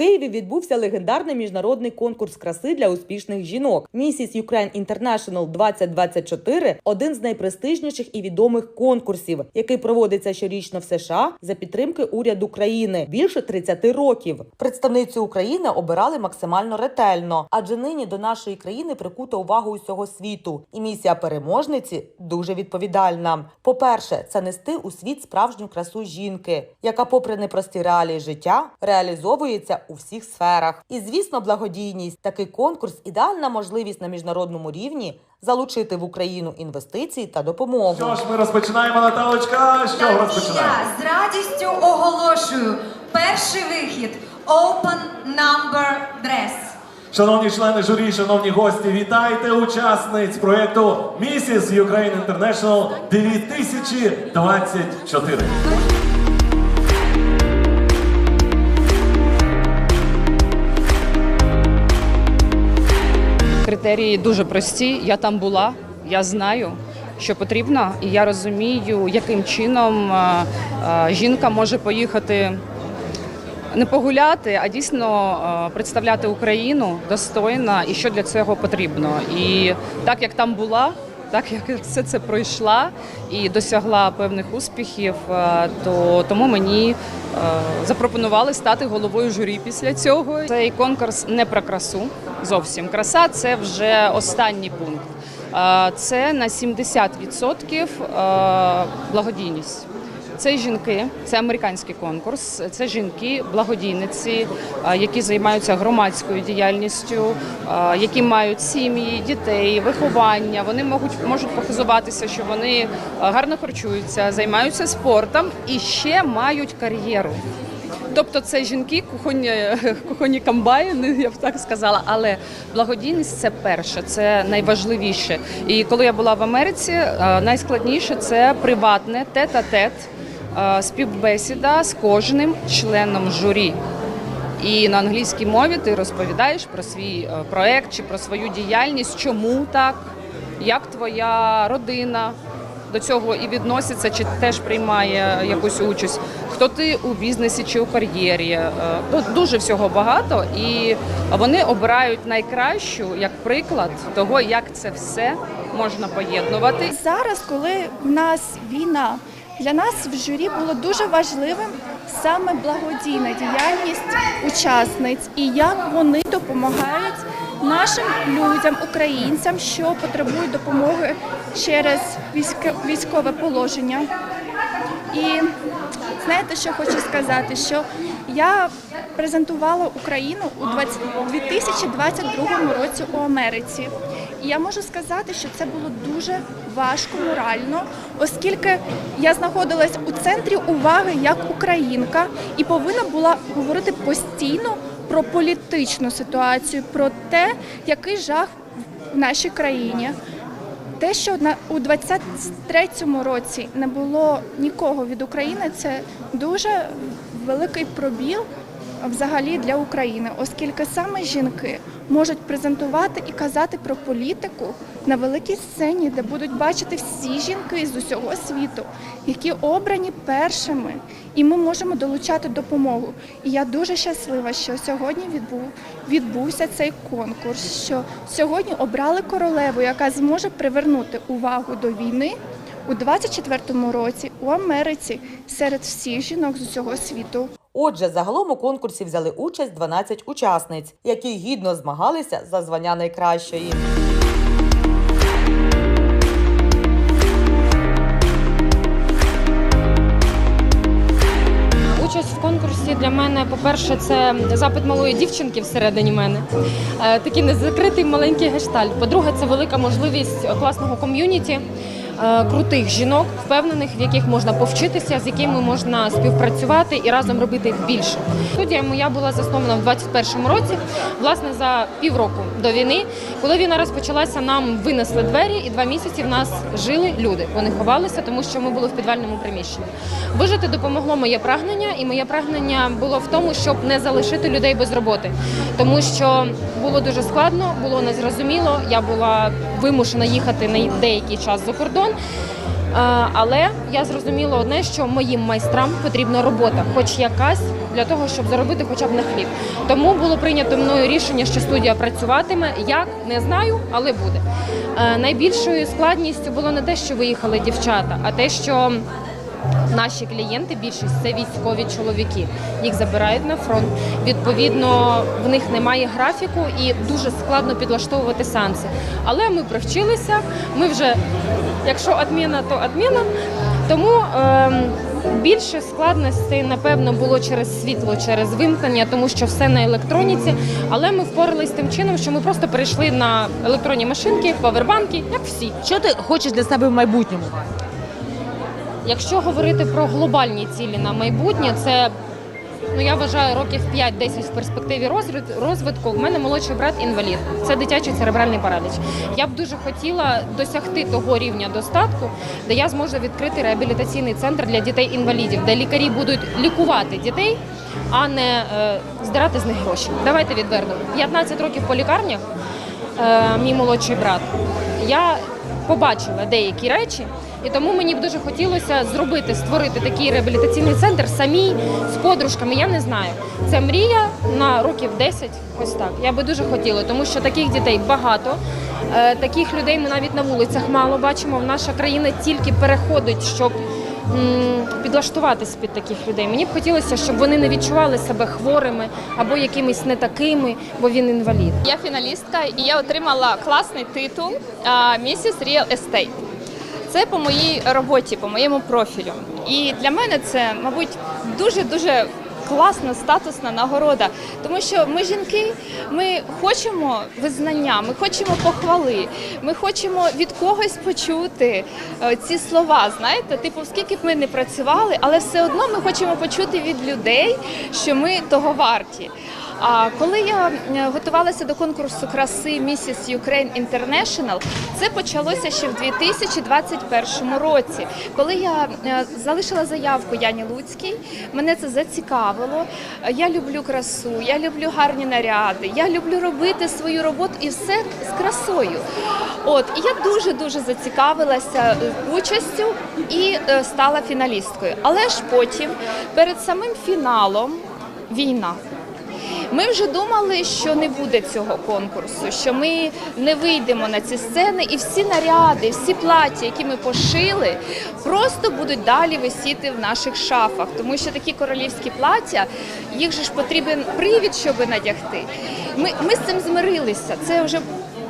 Києві відбувся легендарний міжнародний конкурс краси для успішних жінок. Місіс Ukraine International 2024 – один з найпрестижніших і відомих конкурсів, який проводиться щорічно в США за підтримки уряду країни більше 30 років. Представницю України обирали максимально ретельно, адже нині до нашої країни прикута увагу усього світу, і місія переможниці дуже відповідальна. По-перше, це нести у світ справжню красу жінки, яка, попри непрості реалії життя, реалізовується у всіх сферах. І звісно, благодійність такий конкурс ідеальна можливість на міжнародному рівні залучити в Україну інвестиції та допомогу. Що ж, ми розпочинаємо, Наталочка. Що Так, розпочинаємо? я з радістю оголошую перший вихід Open Number Dress. Шановні члени журі, шановні гості, вітайте учасниць проєкту Mrs. Ukraine International 2024. Критерії дуже прості. Я там була, я знаю, що потрібно, і я розумію, яким чином е, е, жінка може поїхати не погуляти, а дійсно е, представляти Україну достойно і що для цього потрібно. І так як там була. Так як все це пройшла і досягла певних успіхів, е, то тому мені е, запропонували стати головою журі після цього. Цей конкурс не про красу зовсім. Краса це вже останній пункт. Е, Це на 70% е, благодійність. Це жінки, це американський конкурс. Це жінки, благодійниці, е, які займаються громадською діяльністю, е, які мають сім'ї, дітей, виховання. Вони можуть можуть показуватися, що вони е, гарно харчуються, займаються спортом і ще мають кар'єру. Тобто це жінки, кухонні, кухонні комбайни, я б так сказала. Але благодійність це перше, це найважливіше. І коли я була в Америці, найскладніше це приватне тет-а-тет, е, співбесіда з кожним членом журі. І на англійській мові ти розповідаєш про свій е, проект чи про свою діяльність, чому так, як твоя родина до цього і відноситься, чи теж приймає якусь участь, хто ти у бізнесі чи у кар'єрі. Е, дуже всього багато, і вони обирають найкращу як приклад того, як це все можна поєднувати. Зараз, коли в нас війна, для нас в журі було дуже важливим саме благодійна діяльність учасниць і як вони допомагають нашим людям, українцям, що потребують допомоги через військове положення. І знаєте, що хочу сказати? Що я презентувала Україну у 20 2022 році у Америці. І я можу сказати, що це було дуже важко морально, оскільки я знаходилась у центрі уваги як українка і повинна була говорити постійно про політичну ситуацію, про те, який жах в нашій країні. Те, що на у 23-му році не було нікого від України, це дуже великий пробіл взагалі для України, оскільки саме жінки можуть презентувати і казати про політику на великій сцені, де будуть бачити всі жінки з усього світу, які обрані першими, і ми можемо долучати допомогу. І я дуже щаслива, що сьогодні відбув відбувся цей конкурс. Що сьогодні обрали королеву, яка зможе привернути увагу до війни у 24-му році у Америці серед всіх жінок з усього світу. Отже, загалом у конкурсі взяли участь 12 учасниць, які гідно змагалися за звання найкращої. Для мене, по-перше, це запит малої дівчинки всередині мене. Е, Такий незакритий маленький гештальт. По-друге, це велика можливість класного ком'юніті, крутих жінок, впевнених, в яких можна повчитися, з якими можна співпрацювати і разом робити більше. Студія моя була заснована в 21-му році, власне, за півроку до війни. Коли війна розпочалася, нам винесли двері, і два місяці в нас жили люди. Вони ховалися, тому що ми були в підвальному приміщенні. Вижити допомогло моє прагнення, і моє прагнення було в тому, щоб не залишити людей без роботи, тому що було дуже складно, було незрозуміло. Я була вимушена їхати на деякий час за кордон. Але я зрозуміла одне, що моїм майстрам потрібна робота, хоч якась, для того, щоб заробити хоча б на хліб. Тому було прийнято мною рішення, що студія працюватиме. Як не знаю, але буде. Е, Найбільшою складністю було не те, що виїхали дівчата, а те, що Наші клієнти, більшість це військові чоловіки. Їх забирають на фронт. Відповідно, в них немає графіку і дуже складно підлаштовувати сеанси. Але ми привчилися. Ми вже, якщо адміна, то адміна. Тому ем, більше складностей, напевно, було через світло, через вимкнення, тому що все на електроніці. Але ми впоралися тим чином, що ми просто перейшли на електронні машинки, павербанки, як всі. Що ти хочеш для себе в майбутньому? Якщо говорити про глобальні цілі на майбутнє, це ну я вважаю років 5-10 в перспективі розвитку. У мене молодший брат інвалід. Це дитячий церебральний параліч. Я б дуже хотіла досягти того рівня достатку, де я зможу відкрити реабілітаційний центр для дітей-інвалідів, де лікарі будуть лікувати дітей, а не е, здирати з них гроші. Давайте відверто. 15 років по лікарнях, е, мій молодший брат. Я побачила деякі речі, і тому мені б дуже хотілося зробити, створити такий реабілітаційний центр самій з подружками. Я не знаю. Це мрія на років 10, ось так. Я би дуже хотіла, тому що таких дітей багато. Е, Таких людей ми навіть на вулицях мало бачимо. Наша країна тільки переходить, щоб підлаштуватись під таких людей. Мені б хотілося, щоб вони не відчували себе хворими або якимись не такими, бо він інвалід. Я фіналістка і я отримала класний титул Mrs. Real Estate. Це по моїй роботі, по моєму профілю. І для мене це, мабуть, дуже дуже класна статусна нагорода, тому що ми жінки, ми хочемо визнання, ми хочемо похвали, ми хочемо від когось почути е, ці слова. Знаєте, типу, скільки б ми не працювали, але все одно ми хочемо почути від людей, що ми того варті. А коли я готувалася до конкурсу краси Mrs. Ukraine International, це почалося ще в 2021 році. Коли я е, залишила заявку Яні Луцькій, мене це зацікавило. Я люблю красу, я люблю гарні наряди, я люблю робити свою роботу і все з красою. От і я дуже дуже зацікавилася е, участю і е, стала фіналісткою. Але ж потім, перед самим фіналом, війна. Ми вже думали, що не буде цього конкурсу, що ми не вийдемо на ці сцени, і всі наряди, всі плаття, які ми пошили, просто будуть далі висіти в наших шафах, тому що такі королівські плаття, їх же ж потрібен привід, щоб надягти. Ми, ми з цим змирилися. Це вже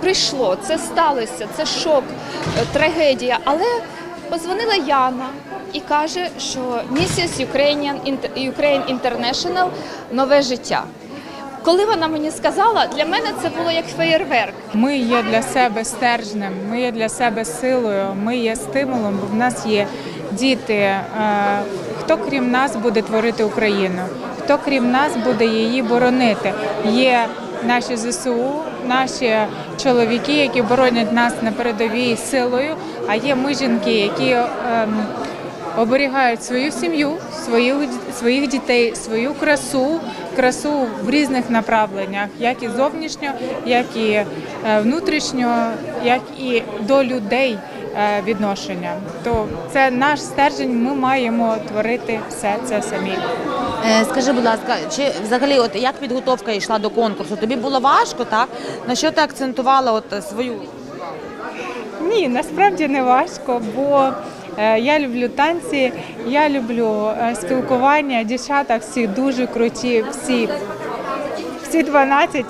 прийшло, це сталося, це шок, е, трагедія. Але Позвонила Яна і каже, що Mrs. Ukrainian, Ukraine International – нове життя. Коли вона мені сказала, для мене це було як феєрверк. Ми є для себе стержнем, ми є для себе силою, ми є стимулом, бо в нас є діти. Е, Хто крім нас буде творити Україну? Хто крім нас буде її боронити? Є наші ЗСУ, наші чоловіки, які боронять нас на передовій силою. А є ми жінки, які ем, оберігають свою сім'ю, своїх дітей, свою красу, красу в різних направленнях, як і зовнішньо, як і е, внутрішньо, як і до людей е, відношення. То це наш стержень. Ми маємо творити все це самі. Е, Скажи, будь ласка, чи взагалі, от як підготовка йшла до конкурсу? Тобі було важко, так? На що ти акцентувала от свою? Ні, насправді не важко, бо я люблю танці, я люблю е, спілкування. Дівчата всі дуже круті, всі, всі 12,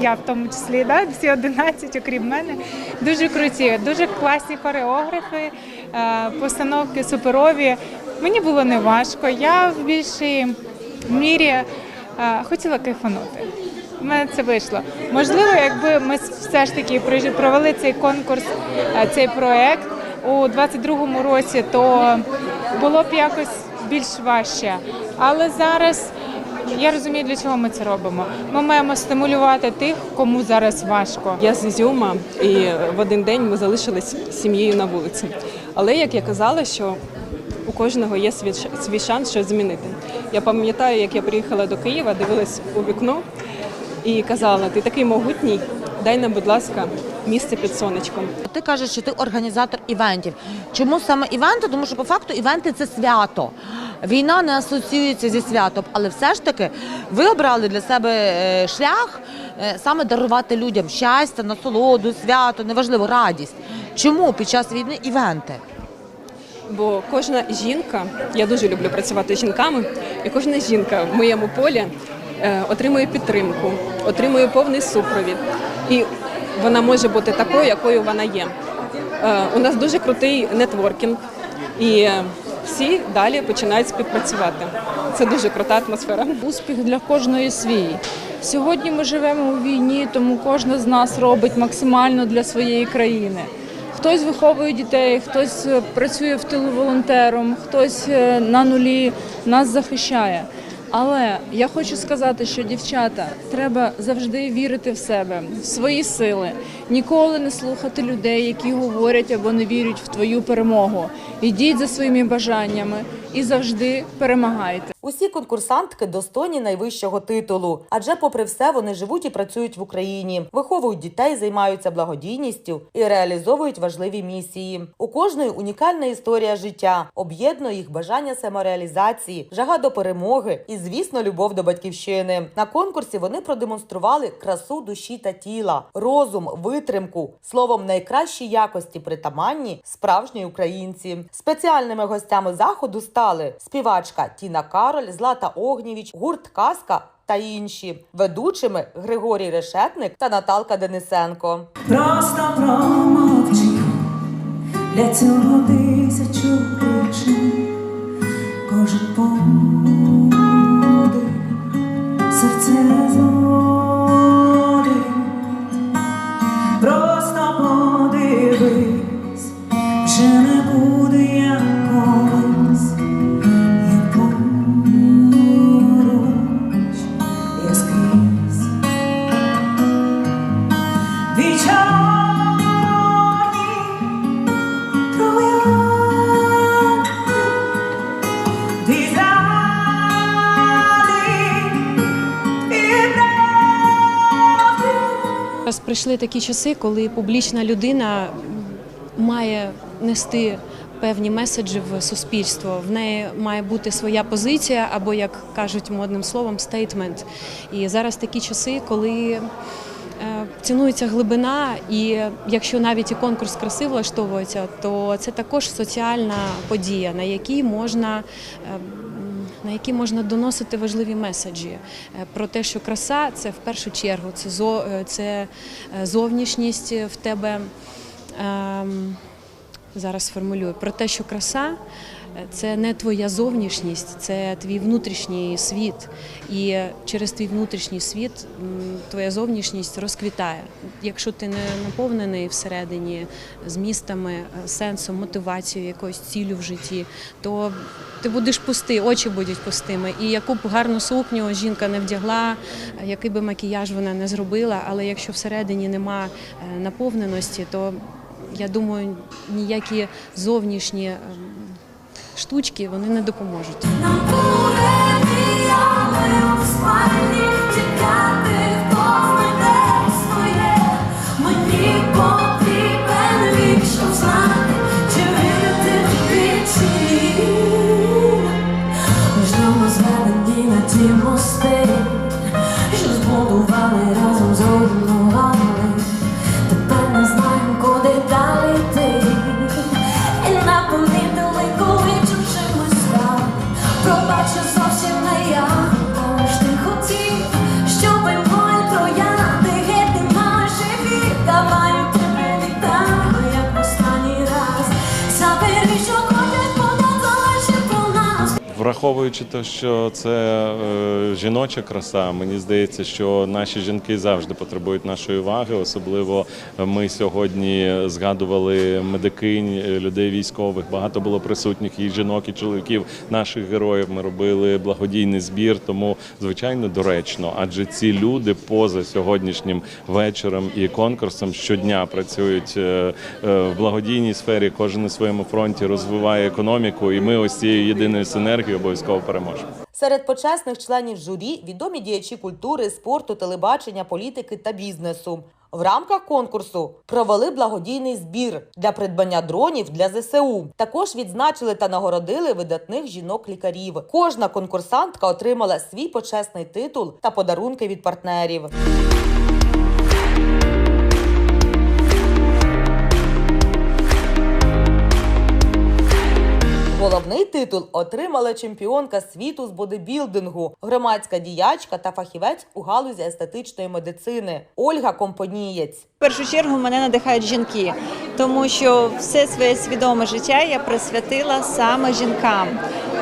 я в тому числі, да? всі 11, окрім мене, дуже круті, дуже класні хореографи, е, постановки суперові. Мені було не важко. Я в більшій мірі е, хотіла кайфанути. У мене це вийшло. Можливо, якби ми все ж таки провели цей конкурс, е, цей проект у 22-му році, то було б якось більш важче. Але зараз я розумію, для чого ми це робимо. Ми маємо стимулювати тих, кому зараз важко. Я з Ізюма, і в один день ми залишились сім'єю на вулиці. Але як я казала, що у кожного є свій, свій шанс щось змінити. Я пам'ятаю, як я приїхала до Києва, дивилась у вікно і казала: ти такий могутній, дай нам, будь ласка, місце під сонечком. Ти кажеш, що ти організатор івентів. Чому саме івенти? Тому що по факту івенти це свято. Війна не асоціюється зі святом, але все ж таки ви обрали для себе е, шлях е, саме дарувати людям щастя, насолоду, свято, неважливо, радість. Чому під час війни івенти? Бо кожна жінка, я дуже люблю працювати з жінками, і кожна жінка в моєму полі е, отримує підтримку, отримує повний супровід. І вона може бути такою, якою вона є. Е, у нас дуже крутий нетворкінг, і всі далі починають співпрацювати. Це дуже крута атмосфера. Успіх для кожної свій. Сьогодні ми живемо у війні, тому кожна з нас робить максимально для своєї країни. Хтось виховує дітей, хтось е, працює в тилу волонтером, хтось е, на нулі нас захищає. Але я хочу сказати, що дівчата треба завжди вірити в себе, в свої сили, ніколи не слухати людей, які говорять або не вірять в твою перемогу. Ідіть за своїми бажаннями і завжди перемагайте. Усі конкурсантки достойні найвищого титулу, адже, попри все, вони живуть і працюють в Україні, виховують дітей, займаються благодійністю і реалізовують важливі місії. У кожної унікальна історія життя, об'єднує їх бажання самореалізації, жага до перемоги і, звісно, любов до батьківщини. На конкурсі вони продемонстрували красу душі та тіла, розум, витримку, словом, найкращі якості притаманні справжні українці. Спеціальними гостями заходу стали співачка Тіна Кароль, Злата Огнєвіч, гурт Казка. Та інші ведучими Григорій Решетник та Наталка Денисенко. Просто промовчи для цього тисячу причин. Кожен подих серце зводить. Зараз прийшли такі часи, коли публічна людина має нести певні меседжі в суспільство. В неї має бути своя позиція, або, як кажуть модним словом, стейтмент. І зараз такі часи, коли е, цінується глибина, і якщо навіть і конкурс краси влаштовується, то це також соціальна подія, на якій можна. На які можна доносити важливі меседжі е, про те, що краса це в першу чергу це е, е, зовнішність в тебе. Ем, зараз сформулюю про те, що краса це не твоя зовнішність, це твій внутрішній світ. І через твій внутрішній світ твоя зовнішність розквітає. Якщо ти не наповнений всередині змістами, е, сенсом, мотивацією, якоюсь ціллю в житті, то ти будеш пустий, очі будуть пустими. І яку б гарну сукню жінка не вдягла, який би макіяж вона не зробила, але якщо всередині нема е, наповненості, то я думаю, ніякі зовнішні ем, штучки вони не допоможуть. Враховуючи те, що це е, жіноча краса, мені здається, що наші жінки завжди потребують нашої уваги. Особливо ми сьогодні згадували медикинь, е, людей військових. Багато було присутніх і жінок, і чоловіків наших героїв. Ми робили благодійний збір. Тому звичайно доречно, адже ці люди поза сьогоднішнім вечором і конкурсом щодня працюють е, в благодійній сфері. Кожен на своєму фронті розвиває економіку, і ми ось цією єдиною синергією обов'язково переможемо. Серед почесних членів журі відомі діячі культури, спорту, телебачення, політики та бізнесу. В рамках конкурсу провели благодійний збір для придбання дронів для ЗСУ. Також відзначили та нагородили видатних жінок-лікарів. Кожна конкурсантка отримала свій почесний титул та подарунки від партнерів. Головний титул отримала чемпіонка світу з бодибілдингу, громадська діячка та фахівець у галузі естетичної медицини Ольга Компонієць. В першу чергу мене надихають жінки, тому що все своє свідоме життя я присвятила саме жінкам.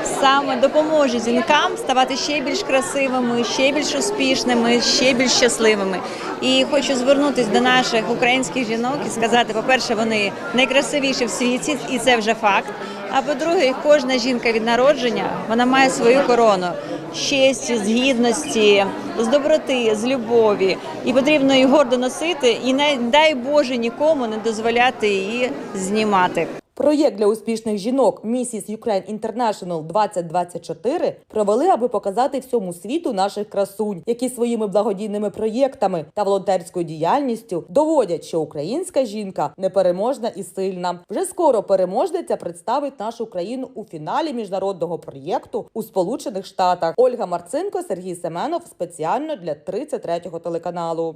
Саме допоможе жінкам ставати ще більш красивими, ще більш успішними, ще більш щасливими. І хочу звернутися до наших українських жінок і сказати: по-перше, вони найкрасивіші в світі, і це вже факт. А по-друге, кожна жінка від народження вона має свою корону з честі, з гідності, з доброти, з любові. І потрібно її гордо носити, і не дай Боже нікому не дозволяти її знімати. Проєкт для успішних жінок Mrs. Ukraine International 2024 провели, аби показати всьому світу наших красунь, які своїми благодійними проєктами та волонтерською діяльністю доводять, що українська жінка непереможна і сильна. Вже скоро переможниця представить нашу країну у фіналі міжнародного проєкту у Сполучених Штатах. Ольга Марцинко, Сергій Семенов спеціально для 33-го телеканалу.